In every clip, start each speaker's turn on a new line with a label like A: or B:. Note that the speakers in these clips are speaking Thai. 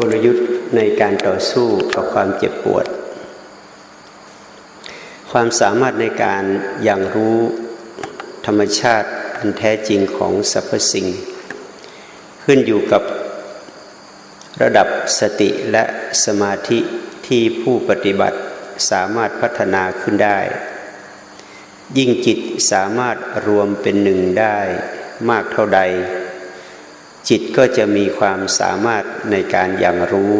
A: กลยุทธ์ในการต่อสู้กับความเจ็บปวด ความสามารถในการอย่างรู้ธรรมชาติอันแท้จริงของสรรพสิ่ง ขึ้นอยู่กับระดับสติและสมาธิที่ผู้ปฏิบัติสามารถพัฒนาขึ้นได้ ยิ่งจิตสามารถรวมเป็นหนึ่งได้มากเท่าใด จิตก็จะมีความสามารถในการอย่างรู้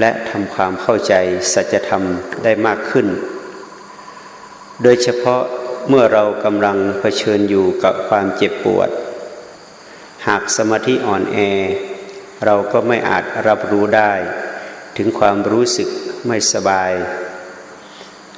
A: และทำความเข้าใจสัจธรรมได้มากขึ้น โดยเฉพาะเมื่อเรากำลังเผชิญอยู่กับความเจ็บปวด หากสมาธิอ่อนแอ เราก็ไม่อาจรับรู้ได้ ถึงความรู้สึกไม่สบาย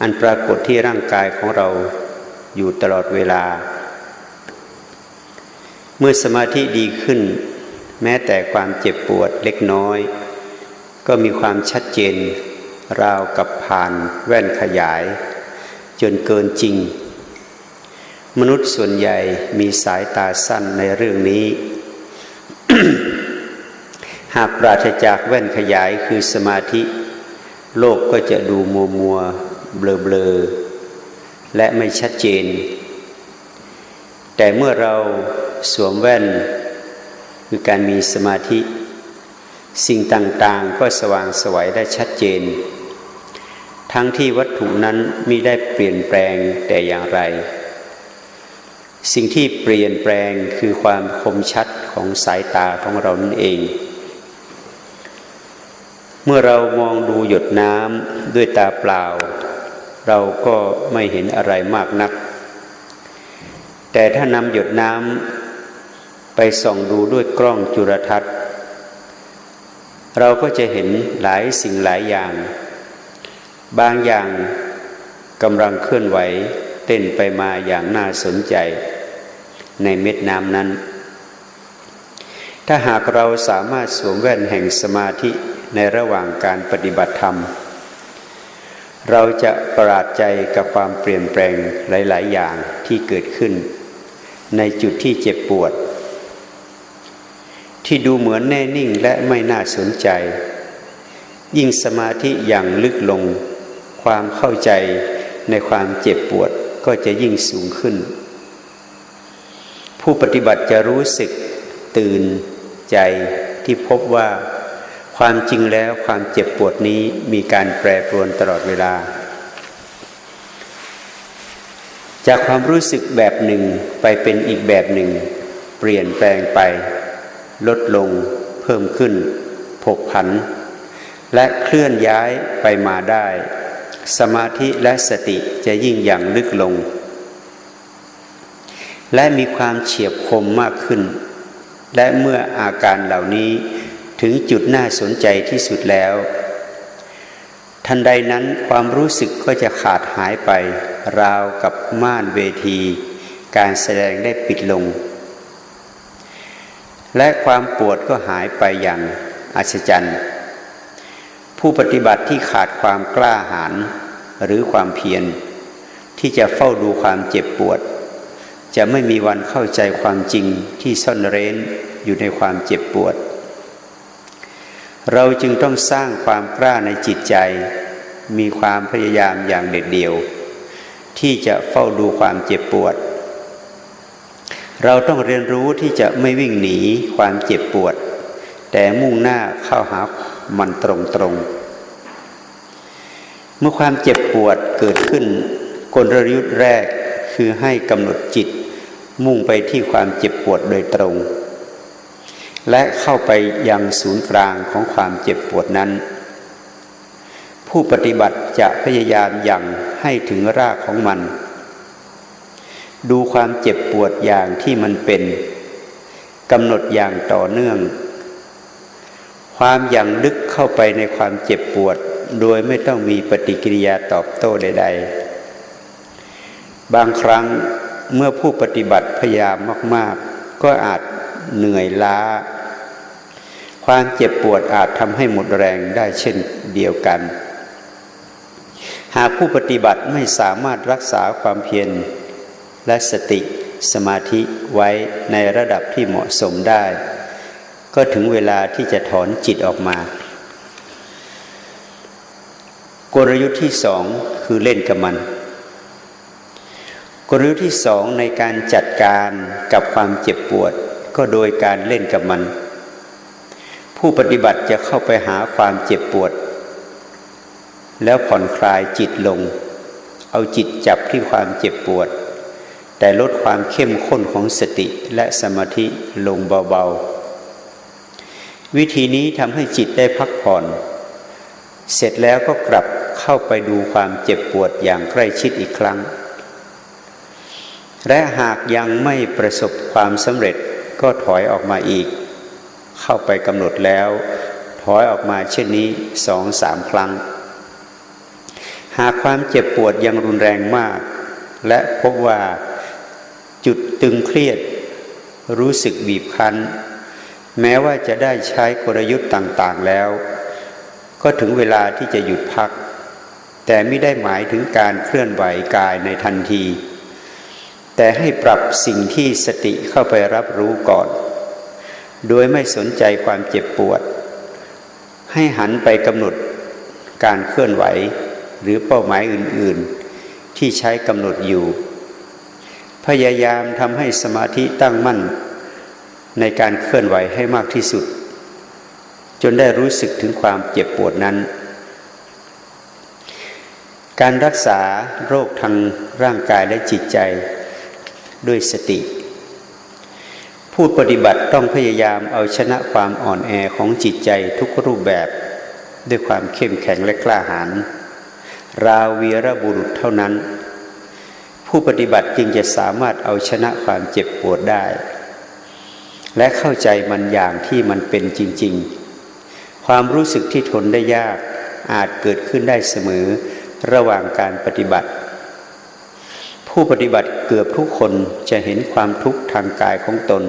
A: อันปรากฏที่ร่างกายของเราอยู่ตลอดเวลา เมื่อสมาธิดีขึ้น แม้แต่ความเจ็บปวดเล็กน้อย ก็มีความชัดเจน ราวกับผ่านแว่นขยาย จนเกินจริง มนุษย์ส่วนใหญ่มีสายตาสั้นในเรื่องนี้ หากปราศจากแว่นขยายคือสมาธิ โลกก็จะดูมัวมัวเบลอเบลอและไม่ชัดเจน แต่เมื่อเรา สวมแว่น คือการมีสมาธิ สิ่งต่างๆ ก็สว่างสวัยได้ชัดเจน ทั้งที่วัตถุนั้นมิได้เปลี่ยนแปลงแต่อย่างไร สิ่งที่เปลี่ยนแปลงคือความคมชัดของสายตาของเรานั่นเอง เมื่อเรามองดูหยดน้ำด้วยตาเปล่า เราก็ไม่เห็นอะไรมากนักแต่ถ้านำหยดน้ำ ไปส่องดูด้วยกล้องจุลทรรศน์ เราก็จะเห็นหลายสิ่งหลายอย่าง บางอย่างกำลังเคลื่อนไหวเต้นไปมาอย่างน่าสนใจในเม็ดน้ำนั้น ถ้าหากเราสามารถสวมแว่นแห่งสมาธิในระหว่างการปฏิบัติธรรม เราจะประหลาดใจกับความเปลี่ยนแปลงหลาย ๆ อย่างที่เกิดขึ้น ในจุดที่เจ็บปวด ที่ดูเหมือนแน่นิ่งและไม่น่าสนใจ ยิ่งสมาธิอย่างลึกลง ความเข้าใจในความเจ็บปวดก็จะยิ่งสูงขึ้น ผู้ปฏิบัติจะรู้สึกตื่นใจที่พบว่าความจริงแล้วความเจ็บปวดนี้มีการแปรปรวนตลอดเวลา จากความรู้สึกแบบหนึ่งไปเป็นอีกแบบหนึ่ง เปลี่ยนแปลงไป ลดลงเพิ่มขึ้นผกผัน และเคลื่อนย้ายไปมาได้ สมาธิและสติจะยิ่งอย่างลึกลง และมีความเฉียบคมมากขึ้น และเมื่ออาการเหล่านี้ถึงจุดน่าสนใจที่สุดแล้ว ทันใดนั้นความรู้สึกก็จะขาดหายไป ราวกับม่านเวที การแสดงได้ปิดลง และความปวดก็หายไปอย่างอัศจรรย์ ผู้ปฏิบัติที่ขาดความกล้าหาญหรือความเพียร ที่จะเฝ้าดูความเจ็บปวด จะไม่มีวันเข้าใจความจริงที่ซ่อนเร้นอยู่ในความเจ็บปวด เราจึงต้องสร้างความกล้าในจิตใจ มีความพยายามอย่างเด็ดเดี่ยว ที่จะเฝ้าดูความเจ็บปวด เราต้องเรียนรู้ที่จะไม่วิ่งหนีความเจ็บปวด แต่มุ่งหน้าเข้าหามันตรงตรงเมื่อความเจ็บปวดเกิดขึ้น กลยุทธ์แรกคือให้กำหนดจิต มุ่งไปที่ความเจ็บปวดโดยตรง และเข้าไปยังศูนย์กลางของความเจ็บปวดนั้น ผู้ปฏิบัติจะพยายามยังให้ถึงรากของมัน ดูความเจ็บปวดอย่างที่มันเป็นกำหนดอย่างต่อเนื่อง ความอย่างลึกเข้าไปในความเจ็บปวด โดยไม่ต้องมีปฏิกิริยาตอบโต้ใด ๆ บางครั้งเมื่อผู้ปฏิบัติพยายามมาก ๆ ก็อาจเหนื่อยล้า ความเจ็บปวดอาจทำให้หมดแรงได้เช่นเดียวกัน หากผู้ปฏิบัติไม่สามารถรักษาความเพียร และสติสมาธิไว้ในระดับที่เหมาะสมได้ ก็ถึงเวลาที่จะถอนจิตออกมา กลยุทธ์ที่สองคือเล่นกับมัน กลยุทธ์ที่สองในการจัดการกับความเจ็บปวด ก็โดยการเล่นกับมัน ผู้ปฏิบัติจะเข้าไปหาความเจ็บปวด แล้วผ่อนคลายจิตลง เอาจิตจับที่ความเจ็บปวด แต่ลดความเข้มข้นของสติและสมาธิลงเบาๆ วิธีนี้ทำให้จิตได้พักผ่อน เสร็จแล้วก็กลับเข้าไปดูความเจ็บปวดอย่างใกล้ชิดอีกครั้ง และหากยังไม่ประสบความสำเร็จก็ถอยออกมาอีก เข้าไปกำหนดแล้ว ถอยออกมาเช่นนี้สองสามครั้ง หากความเจ็บปวดยังรุนแรงมาก และพบว่า จุดตึงเครียด รู้สึกบีบคั้น แม้ว่าจะได้ใช้กลยุทธ์ต่างๆแล้ว ก็ถึงเวลาที่จะหยุดพัก แต่ไม่ได้หมายถึงการเคลื่อนไหวกายในทันที แต่ให้ปรับสิ่งที่สติเข้าไปรับรู้ก่อน โดยไม่สนใจความเจ็บปวด ให้หันไปกำหนดการเคลื่อนไหวหรือเป้าหมายอื่น ๆ ที่ใช้กำหนดอยู่ พยายามทำให้สมาธิตั้งมั่น ในการเคลื่อนไหวให้มากที่สุด จนได้รู้สึกถึงความเจ็บปวดนั้น การรักษาโรคทางร่างกายและจิตใจด้วยสติ ผู้ปฏิบัติต้องพยายามเอาชนะความอ่อนแอของจิตใจทุกรูปแบบ ด้วยความเข้มแข็งและกล้าหาญราววีรบุรุษเท่านั้น ผู้ปฏิบัติจึงจะสามารถเอาชนะความเจ็บปวดได้ และเข้าใจมันอย่างที่มันเป็นจริง ๆ ความรู้สึกที่ทนได้ยากอาจเกิดขึ้นได้เสมอระหว่างการปฏิบัติ ผู้ปฏิบัติเกือบทุกคนจะเห็นความทุกข์ทางกายของตน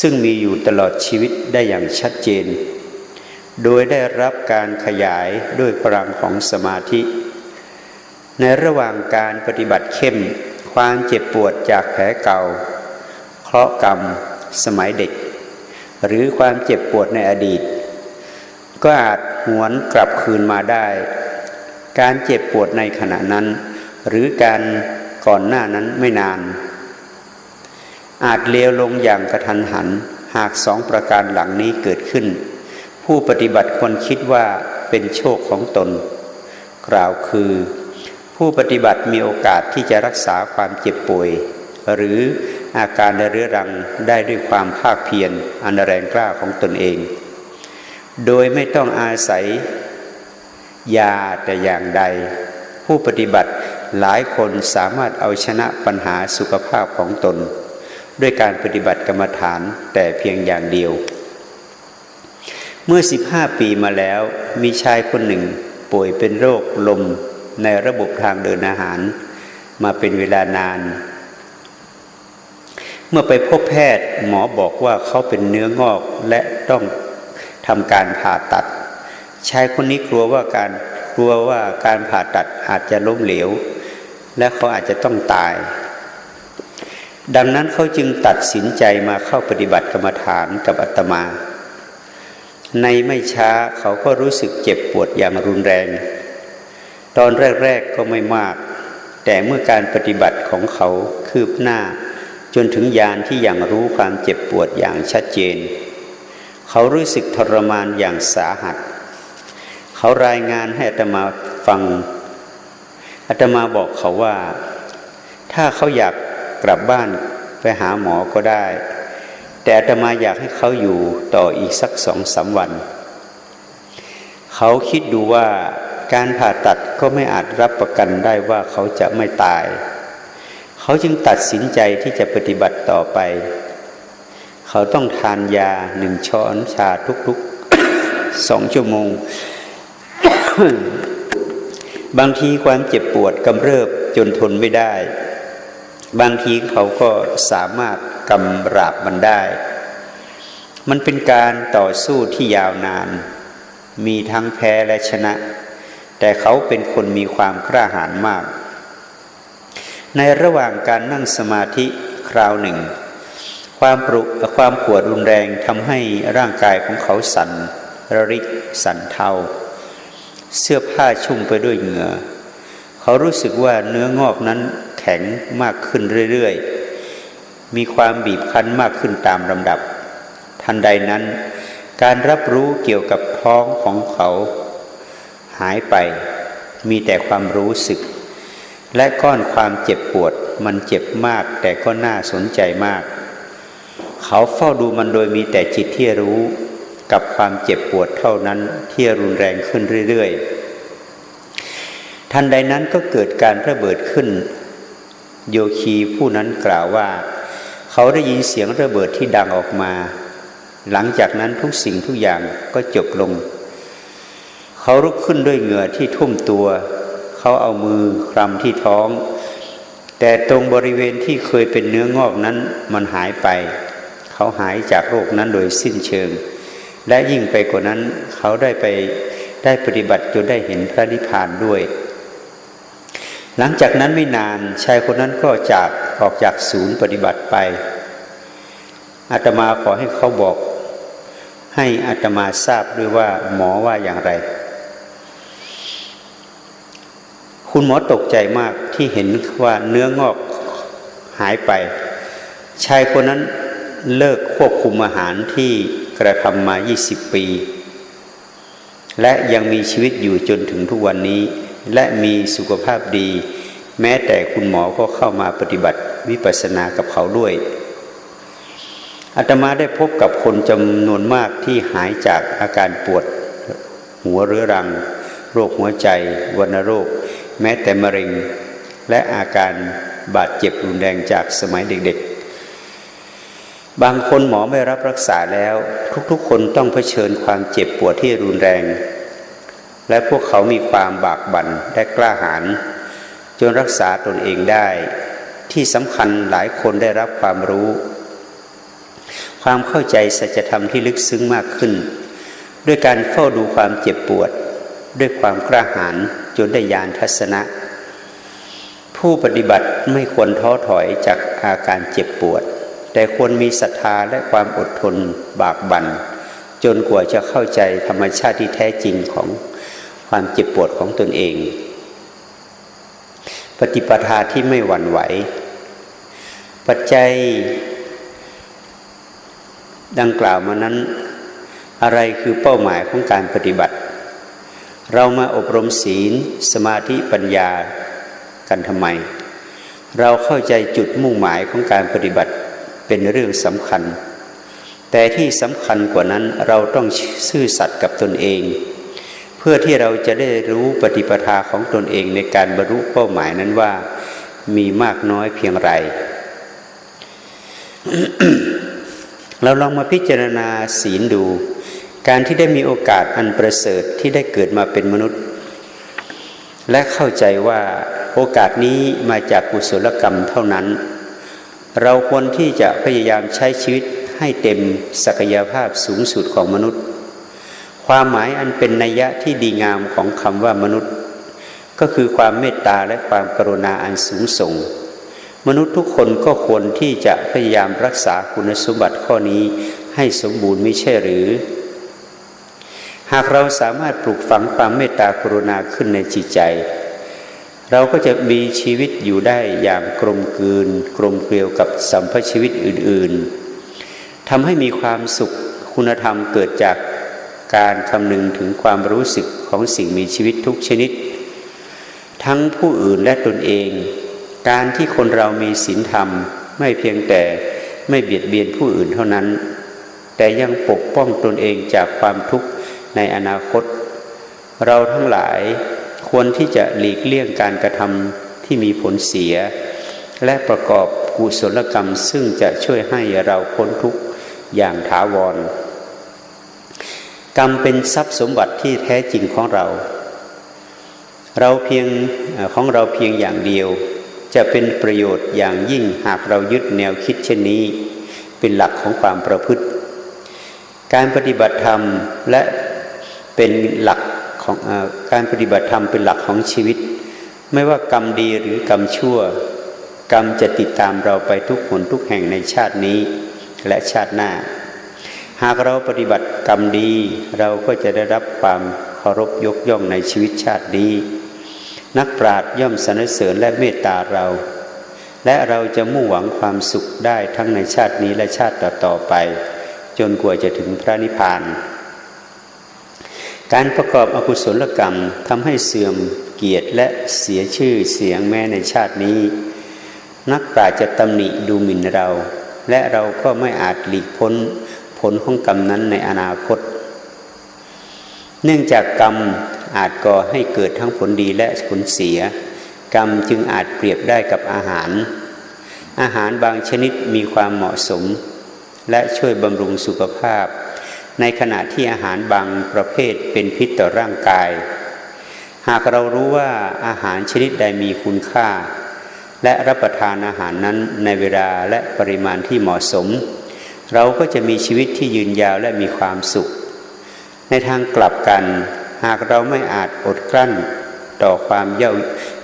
A: ซึ่งมีอยู่ตลอดชีวิตได้อย่างชัดเจน โดยได้รับการขยายด้วยพลังของสมาธิ ในระหว่างการปฏิบัติเข้ม ความเจ็บปวดจากแผลเก่า เคราะห์กรรม สมัยเด็ก หรือความเจ็บปวดในอดีต ก็อาจหวนกลับคืนมาได้ การเจ็บปวดในขณะนั้น หรือการก่อนหน้านั้นไม่นาน อาจเลวลงอย่างกระทันหัน หากสองประการหลังนี้เกิดขึ้น ผู้ปฏิบัติควรคิดว่าเป็นโชคของตน กล่าวคือ ผู้ปฏิบัติมีโอกาสที่จะรักษาความเจ็บป่วย หรืออาการเรื้อรังได้ด้วยความภาคเพียรอันแรงกล้าของตนเอง โดยไม่ต้องอาศัยยาแต่อย่างใด ผู้ปฏิบัติหลายคนสามารถเอาชนะปัญหาสุขภาพของตน ด้วยการปฏิบัติกรรมฐานแต่เพียงอย่างเดียว เมื่อ 15 ปีมาแล้วมีชายคนหนึ่งป่วยเป็นโรคลม ในระบบทางเดินอาหาร มาเป็นเวลานาน เมื่อไปพบแพทย์หมอบอกว่าเขาเป็นเนื้องอกและต้องทำการผ่าตัดชายคนนี้กลัวว่าการกลัวว่าการผ่าตัดอาจจะล้มเหลว และเขาอาจจะต้องตาย ดังนั้นเขาจึงตัดสินใจมาเข้าปฏิบัติกรรมฐานกับอาตมา ในไม่ช้าเขาก็รู้สึกเจ็บปวดอย่างรุนแรง ตอนแรก ๆก็ไม่มาก แต่เมื่อการปฏิบัติของเขาคืบหน้า จนถึงยานที่อยังรู้ความเจ็บปวดอย่างชัดเจน เขารู้สึกทรมานอย่างสาหัส เขารายงานให้อาตมาฟังอาตมาบอกเขาว่า ถ้าเขาอยากกลับบ้านไปหาหมอก็ได้ แต่อาตมาอยากให้เขาอยู่ต่ออีกสักสองสาวัน เขาคิดดูว่า การผ่าตัดก็ไม่อาจรับประกันได้ว่าเขาจะไม่ตาย เขาจึงตัดสินใจที่จะปฏิบัติต่อไป เขาต้องทานยาหนึ่งช้อนชาทุกๆสองชั่วโมง บางทีความเจ็บปวดกำเริบจนทนไม่ได้ บางทีเขาก็สามารถกำราบมันได้ มันเป็นการต่อสู้ที่ยาวนาน มีทั้งแพ้และชนะ แต่เขาเป็นคนมีความกล้าหาญมาก ในระหว่างการนั่งสมาธิคราวหนึ่ง ความปรุความปวดรุนแรงทำให้ร่างกายของเขาสั่นระริกสั่นเทาเสื้อผ้าชุ่มไปด้วยเหงื่อ เขารู้สึกว่าเนื้องอกนั้นแข็งมากขึ้นเรื่อยๆ มีความบีบคั้นมากขึ้นตามลำดับ ทันใดนั้น การรับรู้เกี่ยวกับท้องของเขา หายไป มีแต่ความรู้สึก และก้อนความเจ็บปวด มันเจ็บมากแต่ก็น่าสนใจมาก เขาเฝ้าดูมันโดยมีแต่จิตที่รู้กับความเจ็บปวดเท่านั้นที่รุนแรงขึ้นเรื่อยๆ ทันใดนั้นก็เกิดการระเบิดขึ้น โยคีผู้นั้นกล่าวว่า เขาได้ยินเสียงระเบิดที่ดังออกมา หลังจากนั้นทุกสิ่งทุกอย่างก็จบลง เขาลุกขึ้นด้วยเหงื่อที่ทุ่มตัว เขาเอามือคลำที่ท้อง แต่ตรงบริเวณที่เคยเป็นเนื้องอกนั้นมันหายไป เขาหายจากโรคนั้นโดยสิ้นเชิง และยิ่งไปกว่านั้นเขาได้ไปได้ปฏิบัติจนได้เห็นพระนิพพานด้วย หลังจากนั้นไม่นานชายคนนั้นก็จากออกจากศูนย์ปฏิบัติไปอาตมาขอให้เขาบอกให้อาตมาทราบด้วยว่าหมอว่าอย่างไร คุณหมอตกใจมากที่เห็นว่าเนื้องอกหายไป ชายคนนั้นเลิกควบคุมอาหารที่กระทำมา 20 ปี และยังมีชีวิตอยู่จนถึงทุกวันนี้ และมีสุขภาพดี แม้แต่คุณหมอก็เข้ามาปฏิบัติวิปัสสนากับเขาด้วยอาตมาได้พบกับคนจำนวนมากที่หายจากอาการปวด หัวเรื้อรัง โรคหัวใจวัณโรค แม้แต่มะเร็งและอาการบาดเจ็บรุนแรงจากสมัยเด็กๆ บางคนหมอไม่รับรักษาแล้ว ทุกๆ คนต้องเผชิญความเจ็บปวดที่รุนแรง และพวกเขามีความบากบั่นและกล้าหาญจนรักษาตนเองได้ ที่สำคัญหลายคนได้รับความรู้ ความเข้าใจสัจธรรมที่ลึกซึ้งมากขึ้น ด้วยการเฝ้าดูความเจ็บปวด ด้วยความกล้าหาญ จนได้ญาณทัศนะ ผู้ปฏิบัติไม่ควรท้อถอยจากอาการเจ็บปวด แต่ควรมีศรัทธาและความอดทนบากบัน่นจนกว่าจะเข้าใจธรรมชาติที่แท้จริงของความเจ็บปวดของตนเอง ปฏิปทาที่ไม่หวั่นไหว ปัจจัย ดังกล่าวมานั้น อะไรคือเป้าหมายของการปฏิบัติ เรามาอบรมศีล สมาธิปัญญากันทำไม เราเข้าใจจุดมุ่งหมายของการปฏิบัติเป็นเรื่องสำคัญ แต่ที่สำคัญกว่านั้นเราต้องซื่อสัตย์กับตนเอง เพื่อที่เราจะได้รู้ปฏิปทาของตนเองในการบรรลุเป้าหมายนั้นว่ามีมากน้อยเพียงไร เราลองมาพิจารณาศีลดู การที่ได้มีโอกาสอันประเสริฐที่ได้เกิดมาเป็นมนุษย์ และเข้าใจว่าโอกาสนี้มาจากกุศลกรรมเท่านั้น เราควรที่จะพยายามใช้ชีวิตให้เต็มศักยภาพสูงสุดของมนุษย์ ความหมายอันเป็นนัยยะที่ดีงามของคำว่ามนุษย์ ก็คือความเมตตาและความกรุณาอันสูงส่ง มนุษย์ทุกคนก็ควรที่จะพยายามรักษาคุณสมบัติข้อนี้ให้สมบูรณ์ไม่ใช่หรือ หากเราสามารถปลูกฝังความเมตตากรุณาขึ้นในจิตใจ เราก็จะมีชีวิตอยู่ได้อย่างกลมกลืน กลมเกลียวกับสัมพชีวิตอื่น ๆทำให้มีความสุขคุณธรรมเกิดจากการคำนึงถึงความรู้สึกของสิ่งมีชีวิตทุกชนิด ทั้งผู้อื่นและตนเอง การที่คนเรามีศีลธรรม ไม่เพียงแต่ไม่เบียดเบียนผู้อื่นเท่านั้น แต่ยังปกป้องตนเองจากความทุกข์ ในอนาคต เราทั้งหลายควรที่จะหลีกเลี่ยงการกระทำที่มีผลเสีย และประกอบกุศลกรรมซึ่งจะช่วยให้เราพ้นทุกข์อย่างถาวร กรรมเป็นทรัพย์สมบัติที่แท้จริงของเรา เราเพียงของเราเพียงอย่างเดียว จะเป็นประโยชน์อย่างยิ่งหากเรายึดแนวคิดเช่นนี้ เป็นหลักของความประพฤติ การปฏิบัติธรรมและ เป็นหลักของอการปฏิบัติธรรมเป็นหลักของชีวิต ไม่ว่ากรรมดีหรือกรรมชั่ว กรรมจะติดตามเราไปทุกหนทุกแห่งในชาตินี้และชาติหน้า หากเราปฏิบัติกรรมดี เราก็จะได้รับความเคารพยกย่องในชีวิตชาติดีนักปราชญ์ย่อมสรรเสริญและเมตตาเรา และเราจะมุ่งหวังความสุขได้ทั้งในชาตินี้และชาติต่อๆไป จนกว่าจะถึงพระนิพพาน การประกอบอกุศลกรรมทำให้เสื่อมเกียรติและเสียชื่อเสียงแม้ในชาตินี้ นักปราชญ์จะตำหนิดูหมิ่นเรา และเราก็ไม่อาจหลีกพ้นผลของกรรมนั้นในอนาคต เนื่องจากกรรมอาจก่อให้เกิดทั้งผลดีและผลเสีย กรรมจึงอาจเปรียบได้กับอาหาร อาหารบางชนิดมีความเหมาะสม และช่วยบำรุงสุขภาพ ในขณะที่อาหารบางประเภทเป็นพิษต่อร่างกาย หากเรารู้ว่าอาหารชนิดใดมีคุณค่า และรับประทานอาหารนั้นในเวลาและปริมาณที่เหมาะสม เราก็จะมีชีวิตที่ยืนยาวและมีความสุข ในทางกลับกัน หากเราไม่อาจอดกลั้นต่อความเย่า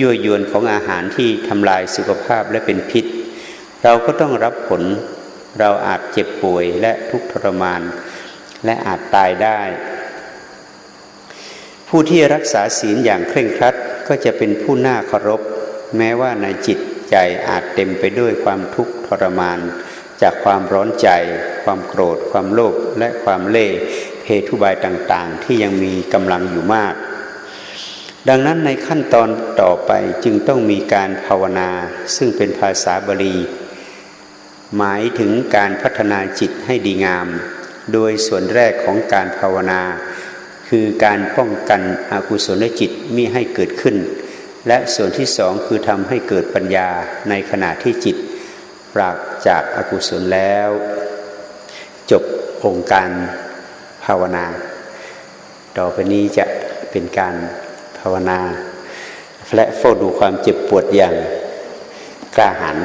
A: ยั่วยวนของอาหารที่ทำลายสุขภาพและเป็นพิษ เราก็ต้องรับผลเราอาจเจ็บป่วยและทุกข์ทรมาน และอาจตายได้ ผู้ที่รักษาศีลอย่างเคร่งครัดก็จะเป็นผู้น่าเคารพ แม้ว่าในจิตใจอาจเต็มไปด้วยความทุกข์ทรมาน จากความร้อนใจ ความโกรธ ความโลภและความเล่ห์เพทุบายต่างๆ ที่ยังมีกำลังอยู่มาก ดังนั้นในขั้นตอนต่อไปจึงต้องมีการภาวนา ซึ่งเป็นภาษาบาลีหมายถึงการพัฒนาจิตให้ดีงาม โดยส่วนแรกของการภาวนา คือการป้องกันอกุศลจิตมิให้เกิดขึ้น และส่วนที่สองคือทำให้เกิดปัญญาในขณะที่จิต ปราศจากอากุศลแล้ว จบองค์การภาวนา ต่อไปนี้จะเป็นการภาวนา และเฝ้าดูความเจ็บปวดอย่างกล้าหาญ